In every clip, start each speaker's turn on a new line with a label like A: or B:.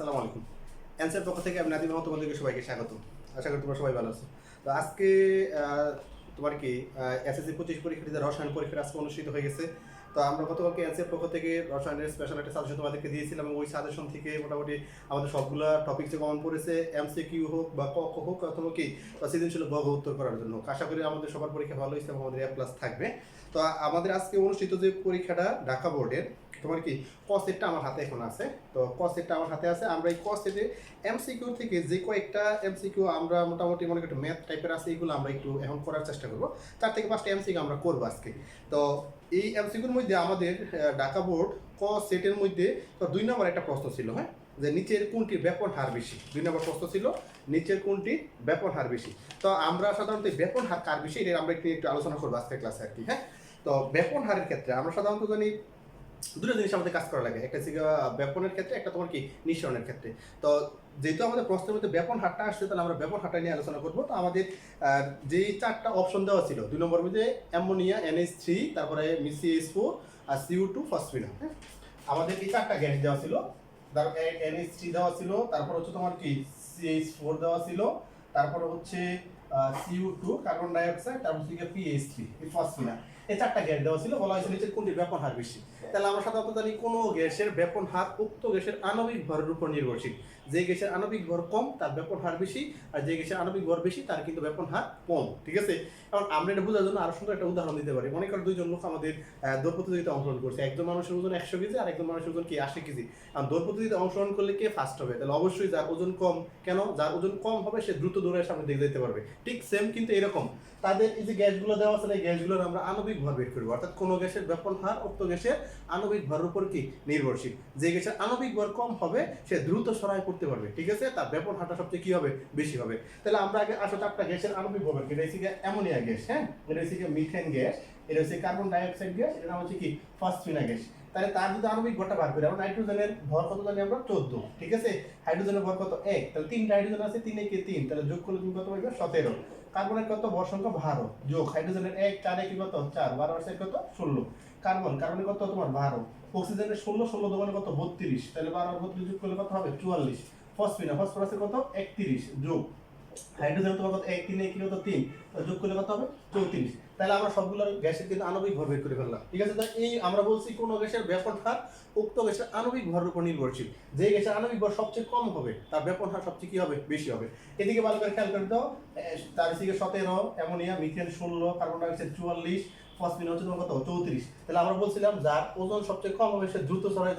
A: আসসালামু আলাইকুম। অ্যান্সার পক্ষ থেকে আমি নাদিম তোমাদেরকে সবাইকে স্বাগত। আশা করি তোমরা সবাই ভালো আছো। তো আজকে তোমার কি এসএসসি পঁচিশ পরীক্ষার্থীদের রসায়ন পরীক্ষা আজকে অনুষ্ঠিত হয়ে গেছে। তো আমরা গতকালকে অ্যান্সার পক্ষ থেকে রসায়নের স্পেশাল একটা সাজেশন তোমাদেরকে দিয়েছিলাম এবং ওই সাজেশন থেকে মোটামুটি আমাদের সবগুলো টপিকসে কমন পড়েছে এমসি কিউ হোক বা ক ক হোক অথবা কি সৃজনশীল বগ উত্তর করার জন্য। আশা করি আমাদের সবার পরীক্ষা ভালো হয়েছে এবং আমাদের এ প্লাস থাকবে। তো আমাদের আজকে অনুষ্ঠিত যে পরীক্ষাটা ঢাকা বোর্ডের তোমার কি ক সেটটা আমার হাতে এখন আছে। তো ক সেটটা আমার হাতে আছে। আমরা এই ক সেটে এমসিকিউ থেকে যে কয়েকটা এমসিকিউ আমরা মোটামুটি মনে করি ম্যাথ টাইপের আছে, এগুলো আমরা একটু এখন করার চেষ্টা করব। তার থেকে পাঁচটা এমসিকিউ আমরা করব আজকে। তো এই এমসিকিউর মধ্যে আমাদের ঢাকা বোর্ড ক সেটের মধ্যে, তো দুই নম্বর একটা প্রশ্ন ছিল হ্যাঁ? যে নিচের কোনটি ব্যাপন হার বেশি? দুই নম্বর প্রশ্ন ছিল, নিচের কোনটি ব্যাপন হার বেশি? তো আমরা সাধারণত ব্যাপন হার কার বেশি, এটা আমরা একটু একটু আলোচনা করব আজকের ক্লাসে আর কি হ্যাঁ? তো ব্যাপন হারের ক্ষেত্রে আমরা সাধারণত জানি দুটো জিনিস আমাদের কাজ করা লাগে। একটা গিয়ে ব্যাপনের ক্ষেত্রে, একটা তোমার কি, নিঃসরণের ক্ষেত্রে। তো যেহেতু আমাদের প্রশ্নের মধ্যে ব্যাপন হারটা আসছে, তাহলে আমরা ব্যাপন হারটা নিয়ে আলোচনা করব। তো আমাদের যেই চারটা অপশন দেওয়া ছিল, দুই নম্বর মধ্যে অ্যামোনিয়া এনএইচ থ্রি তারপরে মিসিএস ফোর আর সিউ টু ফসফিনা হ্যাঁ? আমাদের এই চারটা গ্যাস দেওয়া ছিল। তারপর এনএইচ থ্রি দেওয়া ছিল, তারপর হচ্ছে তোমার কি সিএইচ ফোর দেওয়া ছিল, তারপরে হচ্ছে সিউ টু কার্বন ডাইঅক্সাইড তারপর হচ্ছে পিএইচ থ্রি ফসফিনা এই চারটা গ্যাস দেওয়া ছিল, বলা হয়েছিল নিচের কোনটির ব্যাপন হার বেশি। তাহলে আমরা সাধারণত জানি কোনো গ্যাসের ব্যাপন হার উক্ত গ্যাসের আণবিক ভরের উপর নির্ভরশীল। যে গ্যাসের আণবিক ভর কম, তার ব্যাপন হার বেশি, আর যে গ্যাসের আণবিক ভর বেশি, তার কিন্তু ব্যাপন হার কম, ঠিক আছে? এখন আমরা এটা বোঝার জন্য আরও সুন্দর একটা উদাহরণ দিতে পারি। মনে করো দুইজন লোক আমাদের দৌড় প্রতিযোগিতা অংশগ্রহণ করছে। একজন মানুষের ওজন একশো কেজি, আর একজন মানুষের ওজন কি আশি কেজি? আর দৌড় প্রতিযোগিতা অংশগ্রহণ করলে কে ফার্স্ট হবে? তাহলে অবশ্যই যার ওজন কম, কেন? যার ওজন কম হবে, সে দ্রুত দৌড়ের সামনে দিকে যেতে পারবে। ঠিক সেম কিন্তু এরকম। তাদের এই যে গ্যাসগুলো দেওয়া আছে গ্যাসগুলোর আমরা আণবিক ভর বের করব। অর্থাৎ কোনো গ্যাসের ব্যাপন হার উক্ত গ্যাসের আণবিক ভরের উপর কি নির্ভরশীল? যে গ্যাসের আণবিক ভর কম হবে, সে দ্রুত সরাই করতে পারবে, ঠিক আছে? তার ব্যাপন হারটা সবচেয়ে কি হবে? বেশি হবে। তাহলে আমরা আগে আসলে চারটা গ্যাসের আণবিক ভর। এটা হচ্ছে অ্যামোনিয়া গ্যাস হ্যাঁ? এটা হচ্ছে মিথেন গ্যাস, এটা হচ্ছে কার্বন ডাইঅক্সাইড গ্যাস, এটা হচ্ছে কি ফসফিনা গ্যাস। তাহলে তার যদি আণবিক ভরটা বার করি, আমরা নাইট্রোজেনের ভর কত জানি আমরা? চোদ্দ, ঠিক আছে? হাইড্রোজেনের ভর কত? এক। তাহলে তিনটা হাইড্রোজেন আছে, তিন একে তিন। তাহলে যোগ করলে তুমি কত পাইবে? সতেরো। কার্বনের কত? ভর সংখ্যা বারো যোগ, হাইড্রোজেনের এক, চার এক কত? চার। বারো আছে কত? ষোলো। কার্বন, কার্বনের কত তোমার? বারো। অক্সিজেনের ষোলো ষোলো দোকানে কত? বত্রিশ। তাহলে বারো আর বত্রিশ যোগ করলে কত হবে? চুয়াল্লিশ। ফসফিনা, ফসফরাসের কত? একত্রিশ। যোগ হাইড্রোজেন তোমার কত? এক, তিন, এক কত? তিন। যোগ করলে কত হবে? চৌত্রিশ। তাহলে আমরা সবগুলো গ্যাসের কিন্তু আণবিক ভর বের করে ফেললাম। ঠিক আছে? তাহলে এই আমরা বলছি কোনো গ্যাসের ব্যাপন হার উক্ত গ্যাসের আণবিক ভরের উপর নির্ভরশীল। যে গ্যাসের আণবিক ভর সবচেয়ে কম হবে, তার ব্যাপন হার সবচেয়ে কী হবে? বেশি হবে। এদিকে ভালো করে খেয়াল করে দাও তার দিকে সতেরো, অ্যামোনিয়া, মিথেন ষোলো, কার্বন ডাইঅক্সাইড চুয়াল্লিশ ফসফিন হচ্ছে তোমার কত? চৌত্রিশ। তাহলে আমরা বলছিলাম যার ওজন সবচেয়ে কম হবে, সে দ্রুত সরাই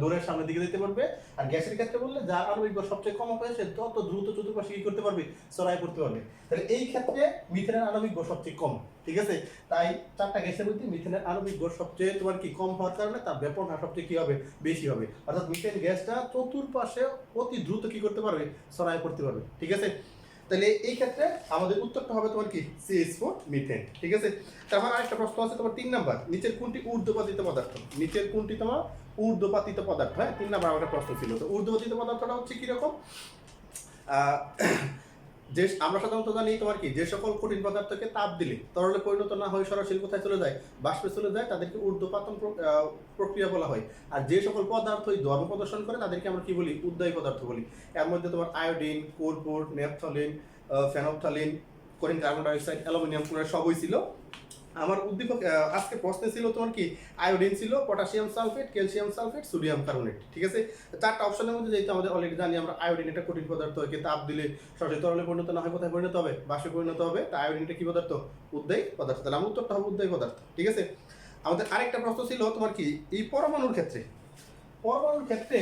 A: দূরের সামনের দিকে যেতে পারবে। আর গ্যাসের ক্ষেত্রে বললে যার আণবিক ভর সবচেয়ে কম হবে, সে তত দ্রুত চতুর্পাশে কি করতে পারবে? সরাই করতে পারবে। তাহলে এই ক্ষেত্রে মিথেনের আণবিক ভর সবচেয়ে কম, ঠিক আছে? তাই চারটা গ্যাসের মধ্যে মিথেনের আণবিক ভর সবচেয়ে তোমার কি কম হওয়ার কারণে তার ব্যাপন হার সবচেয়ে কি হবে? বেশি হবে। অর্থাৎ মিথেন গ্যাসটা চতুর্পাশে অতি দ্রুত কি করতে পারবে? সরাই করতে পারবে, ঠিক আছে? তাহলে এই ক্ষেত্রে আমাদের উত্তরটা হবে তোমার কি? সিএস ফোর মিথেন ঠিক আছে? তারপর আরেকটা প্রশ্ন আছে, তোমার তিন নাম্বার, নিচের কোনটি ঊর্ধ্বপাতিত পদার্থ? নিচের কোনটি তোমার ঊর্ধ্বপাতিত পদার্থ? হ্যাঁ তিন নাম্বার আমার প্রশ্ন ছিল। তো ঊর্ধ্বপাতিত পদার্থটা হচ্ছে কীরকম? যে, আমরা সাধারণত জানি তোমার কি, যে সকল কঠিন পদার্থকে তাপ দিলে, তরলে পরিণত না হয়ে সরাসরি কোথায় চলে যায়? বাষ্পে চলে যায়, তাদেরকে ঊর্ধ্বপাতন প্র- প্রক্রিয়া বলা হয়। আর যে সকল পদার্থ এই ধর্ম প্রদর্শন করে, তাদেরকে আমরা কি বলি? উদ্দায়ী পদার্থ বলি। এর মধ্যে তোমার আয়োডিন, কোরপোর, নেপথলিন ফেনপথলিন, কঠিন কার্বন ডাইঅক্সাইড, অ্যালুমিনিয়াম, পুরো সবই ছিল। আমার উদ্দীপক আজকে প্রশ্নে ছিল তোমার কি? আয়োডিন ছিল, potassium sulphate, calcium sulphate, sodium carbonate, ঠিক আছে? চারটা অপশনের মধ্যে যেহেতু আমাদের অলরেডি জানি আমরা আয়োডিন একটা কঠিন পদার্থ, একে তাপ দিলে সরাসরি তরলে পরিণত না হয়, কোথায় পরিণত হবে? বাষ্পে পরিণত হবে, তা আয়োডিনটা কি পদার্থ? উদ্দায়ী পদার্থ। তাহলে আমার উত্তরটা হবে উদ্দায়ী পদার্থ, ঠিক আছে? আমাদের আরেকটা প্রশ্ন ছিল তোমার কি? এই পরমাণুর ক্ষেত্রে পরমাণুর ক্ষেত্রে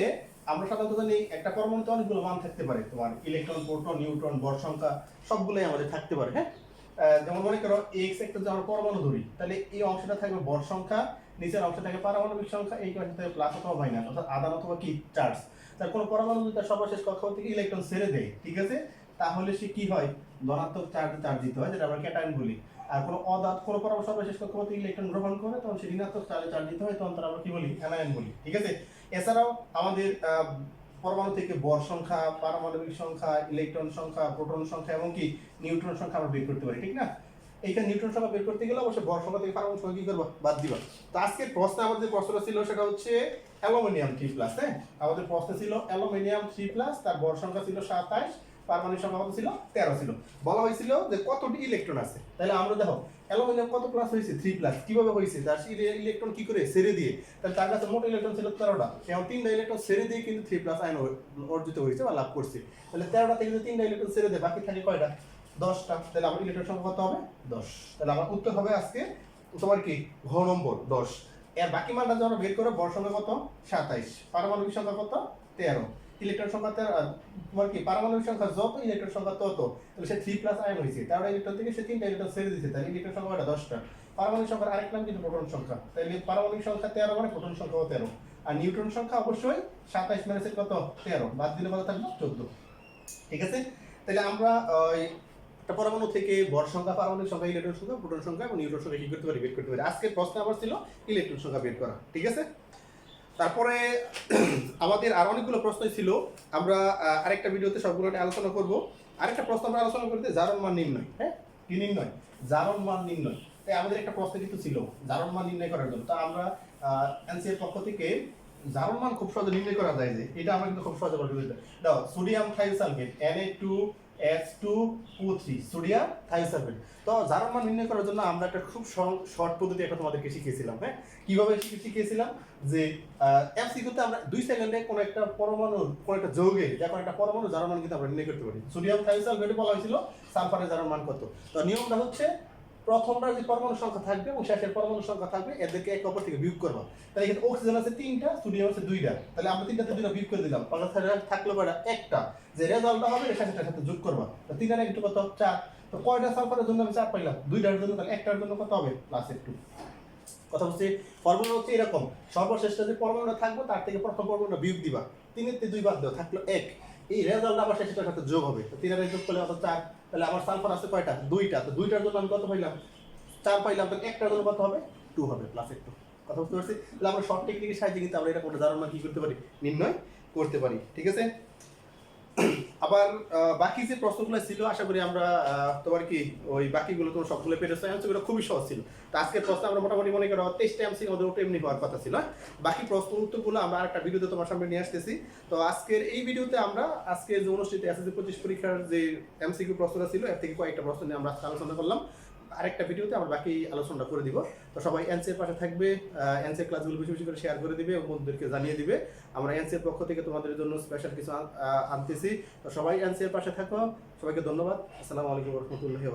A: আমরা সাধারণত জানি একটা পরমাণুতে অনেকগুলো মান থাকতে পারে, তোমার ইলেকট্রন, প্রোটন, নিউট্রন ভর সংখ্যা সবগুলোই আমাদের থাকতে পারে হ্যাঁ? যেমন মনে করো এক্স একটা আমরা পরমাণু ধরি, তাহলে এই অংশটা থাকবে ভর সংখ্যা, নিচের অংশে থাকে পারমাণবিক সংখ্যা, এই অংশে থাকে প্লাস অথবা মাইনাস অর্থাৎ আদান অথবা কি? চার্জ তার কোনো পরমাণু যদি তার সর্বশেষ কক্ষপথ থেকে ইলেকট্রন ছেড়ে দেয়, ঠিক আছে? তাহলে সে কি হয়? ধনাত্মক চার্জ চার্জ দিতে হয়, যেটা আমরা ক্যাটায়ন বলি। আর কোনো অদাত, কোনো পরমাণু সর্বশেষ কক্ষপথ ইলেকট্রন গ্রহণ করে, তখন সে ঋণাত্মক চার্জে চার্জ দিতে হয়, তখন তারা আমরা কি বলি? অ্যানায়ন বলি, ঠিক আছে? এছাড়াও আমাদের পরমাণু থেকে বর সংখ্যা, পারমাণবিক সংখ্যা, ইলেকট্রন সংখ্যা, প্রোটন সংখ্যা এবং কি নিউট্রন সংখ্যা আমরা বের করতে পারি, ঠিক না? এইখানে নিউট্রন সংখ্যা বের করতে গেলে অবশ্যই বর সংখ্যা থেকে পারমাণবিক সংখ্যা কি করব? বাদ দিবা। তো আজকের প্রশ্ন আমাদের যে প্রশ্নটা ছিল সেটা হচ্ছে অ্যালুমিনিয়াম থ্রি প্লাস হ্যাঁ? আমাদের প্রশ্ন ছিল অ্যালুমিনিয়াম থ্রি প্লাস, তার বর সংখ্যা ছিল সাতাইশ, পারমাণবিক সংখ্যা কত ছিল? তেরো ছিল। বলা হয়েছিল যে কতটি ইলেকট্রন আছে? তাহলে আমরা দেখো অ্যালুমিনিয়াম কত প্লাস হয়েছে? থ্রি প্লাস কীভাবে হয়েছে? তার ইলেকট্রন কি করে? সেরে দিয়ে। তাহলে তার কাছে মোট ইলেকট্রন ছিল তেরোটা। এখন তিনটা ইলেকট্রন সেরে দিয়ে কিন্তু থ্রি প্লাস আয়ন অর্জিত হয়েছে বা লাভ করছে। তাহলে তেরোটা থেকে তিনটা ইলেকট্রন সেরে দেয়, বাকি থাকে কয়টা? দশটা। তাহলে আমার ইলেকট্রন সংখ্যা কত হবে? দশ। তাহলে আমার উত্তর হবে আজকে তোমার কি? ঘ নম্বর, দশ। এর বাকি মানটা যখন বের করে বর সংখ্যা কত? সাতাইশ। পারমাণবিক সংখ্যা কত? তেরো। ইলেকট্রন সংখ্যা তেরো তোমার কি পারমাণবিক সংখ্যা যত ইলেকট্রন সংখ্যা তত, তাহলে সে থ্রি প্লাস আয়ন হয়েছে। তেরোটা ইলেকট্রন থেকে সে তিনটা ইলেকট্রন ছেড়ে দিচ্ছে তাহলে ইলেকট্রন সংখ্যা কয়টা? দশটা। পারমাণবিক সংখ্যার আরেক নাম কিন্তু প্রোটন সংখ্যা। তাহলে পারমাণবিক সংখ্যা তেরো মানে প্রোটন সংখ্যাও তেরো। আর নিউট্রন সংখ্যা অবশ্যই সাতাইশ মাইনাসের কত? তেরো। বাদ দিলে কত থাকবে? চোদ্দ। ঠিক আছে? তাহলে আমরা, ওই পরমাণু থেকে বর সংখ্যা, পারমাণবিক সংখ্যা, ইলেকট্রন সংখ্যা, প্রোটন সংখ্যা এবং নিউট্রন সংখ্যা কি করতে পারি? বের করতে পারি। আজকের প্রশ্ন আবার ছিল ইলেকট্রন সংখ্যা বের করা। ঠিক আছে? তারপরে আমাদের আর অনেকগুলো প্রশ্ন ছিল। আমরা আরেকটা ভিডিওতে সবগুলো আলোচনা করব। আরেকটা প্রশ্ন আমরা আলোচনা করতে জারণ, মান, নির্ণয়। হ্যাঁ? কি নির্ণয়? জারণ, মান, নির্ণয়। তাই আমাদের একটা প্রশ্ন কিন্তু ছিল, জারণ, মান, নির্ণয় করার জন্য। তা আমরা এনসিএর পক্ষ থেকে জারণ, মান খুব সহজে নির্ণয় করা যায় যে, এটা আমরা কিন্তু খুব সহজে পারি দাও sodium থাইসালফেট Na2 S2 O3 sodium তো নির্ণয় করার জন্য আমরা একটা খুব শর্ট পদ্ধতি একটা তোমাদেরকে হ্যাঁ? কীভাবে যে আমরা দুই সেকেন্ডে কোনো একটা পরমাণু, কোনো একটা যৌগে একটা পরমাণু কিন্তু আমরা নির্ণয় করতে পারি। সোডিয়াম থাইসালফেটে বলা হয়েছিল সালফারের জারণ মান কত? তো নিয়মটা হচ্ছে প্রথমটা যে পরমাণু সংখ্যা থাকবে এবং শেষের পরমাণু সংখ্যা থাকবে, এদেরকে একে অপর থেকে বিয়োগ করবা। তাহলে এখানে অক্সিজেন আছে তিনটা সোডিয়াম আছে দুইটা। তাহলে আমরা তিনটাতে দুইটা বিয়োগ করে দিলাম। পাঁচ থাকল কয়টা? একটা। যে রেজাল্টটা হবে এটার সাথে যোগ করবা। তো তিন একটু কত? চার। তো কয়টা সালফারের জন্য আমি চার পাইলাম? দুইটার জন্য, তাহলে একটার জন্য কত হবে? প্লাস একটু। কথা হচ্ছে ফর্মুলা হচ্ছে এরকম। সর্বশেষ যে পরমাণুটা থাকবে, তার থেকে প্রথম পরমাণুটা বিয়োগ দিবা। তিনের দুই বাদ দেওয়া থাকল এক। এই রেজাল্ট আবার শেষের সাথে যোগ হবে। তো তিনের যোগ করলে অত চার। তাহলে আমার সালফার আছে কয়টা? দুইটা। তো দুইটার জন্য আমি কত পাইলাম? চার পাইলাম, তাহলে একটার জন্য কত হবে? টু হবে প্লাস একটু। কথা বুঝতে পারছি? তাহলে আমরা শর্ট টেকনিকের সাহায্যে কিন্তু আমরা এটা কোনো ধারণা কি করতে পারি? নির্ণয় করতে পারি। ঠিক আছে? আবার বাকি যে প্রশ্নগুলো ছিল, আশা করি আমরা তোমার কি ওই বাকিগুলো তোমার সবগুলো পেরেছ অ্যান্সারগুলো খুবই সহজ ছিল। তো আজকের প্রশ্ন আমরা মোটামুটি মনে করো তেইশটা এমসি আমাদের ওটা এমনি হওয়ার কথা ছিল হ্যাঁ? বাকি প্রশ্ন উত্তরগুলো আমরা একটা ভিডিওতে তোমার সামনে নিয়ে আসতেছি। তো আজকের এই ভিডিওতে আমরা, আজকে যে অনুষ্ঠিত এসএসসি পঁচিশ পরীক্ষার যে এমসিকিউ প্রশ্নটা ছিল, এর থেকে কয়েকটা প্রশ্ন নিয়ে আমরা আলোচনা করলাম। আরেকটা ভিডিওতে আমরা বাকি আলোচনাটা করে দিব। তো সবাই এনসিএর পাশে থাকবে এনসিএর ক্লাসগুলো বেশি বেশি করে শেয়ার করে দিবে এবং বন্ধুদেরকে জানিয়ে দিবে। আমরা এনসিএর পক্ষ থেকে তোমাদের জন্য স্পেশাল কিছু আনতেছি। তো সবাই এনসিএর পাশে থাকো। সবাইকে ধন্যবাদ। আসসালামু আলাইকুম রহমতুল্লাহি